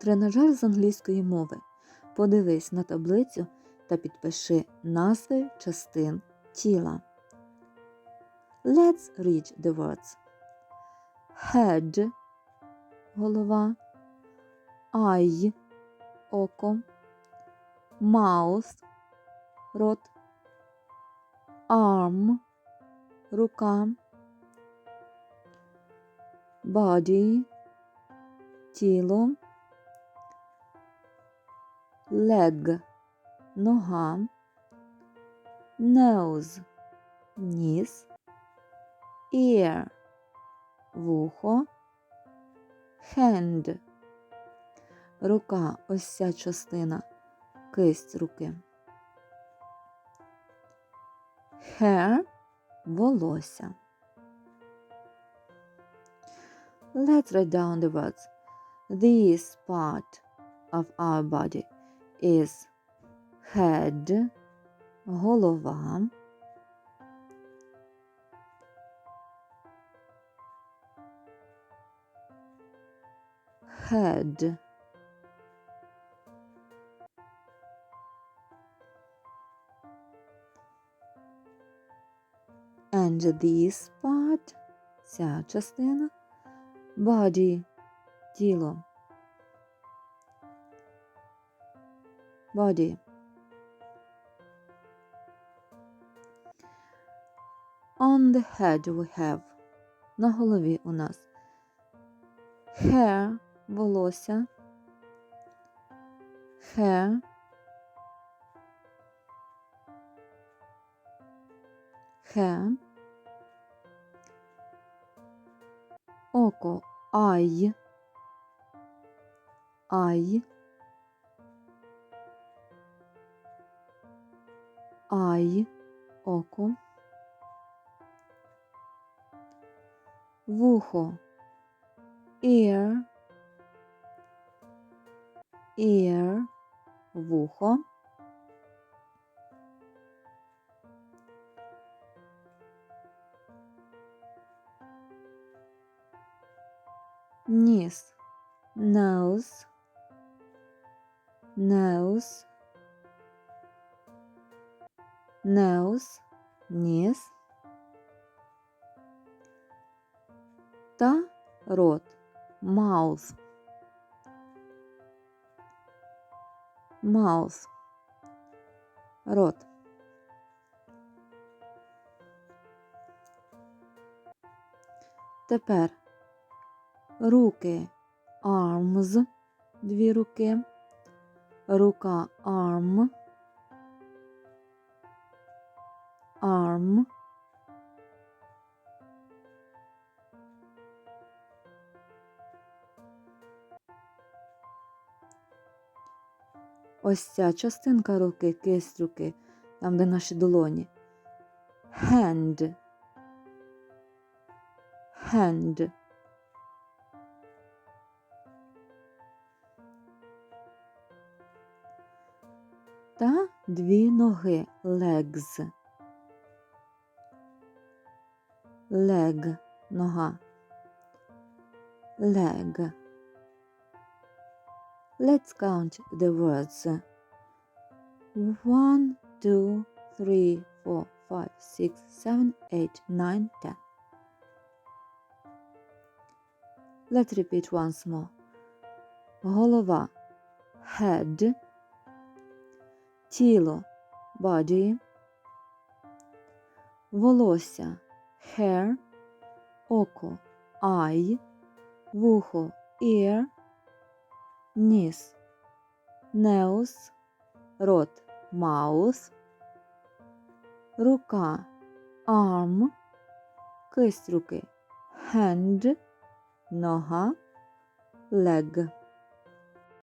Тренажер з англійської мови. Подивись на таблицю та підпиши назви частин тіла. Let's read the words. Head – голова, eye – око, mouth – рот, arm – рука, body – тіло, leg – нога, nose – ніс, ear – вухо, hand – рука, ось ця частина, кисть руки. Hair – волосся. Let's write down the words. This part of our body is head, голова, head. And this part, ця частина, body, тіло. Body. On the head we have. На голові у нас hair, волосся, hair, hair, око, eye, eye, eye, око, вухо, ear, ear, вухо, ніс, nose, nose, nose, ніс та рот, mouth, mouth, рот. Тепер руки arms, дві руки, рука arm, arm, Ось ця частинка руки, кисть руки, там, де наші долоні. Hand. Hand. Та дві ноги legs. leg нога. Leg. Let's count the words. One, two, three, four, five, six, seven, eight, nine, ten. Let's repeat once more. Голова head. Тіло body. Волосся hair, око eye, вухо ear, ніс, неус, рот, маус, рука, arm, кисть руки, hand, нога, leg.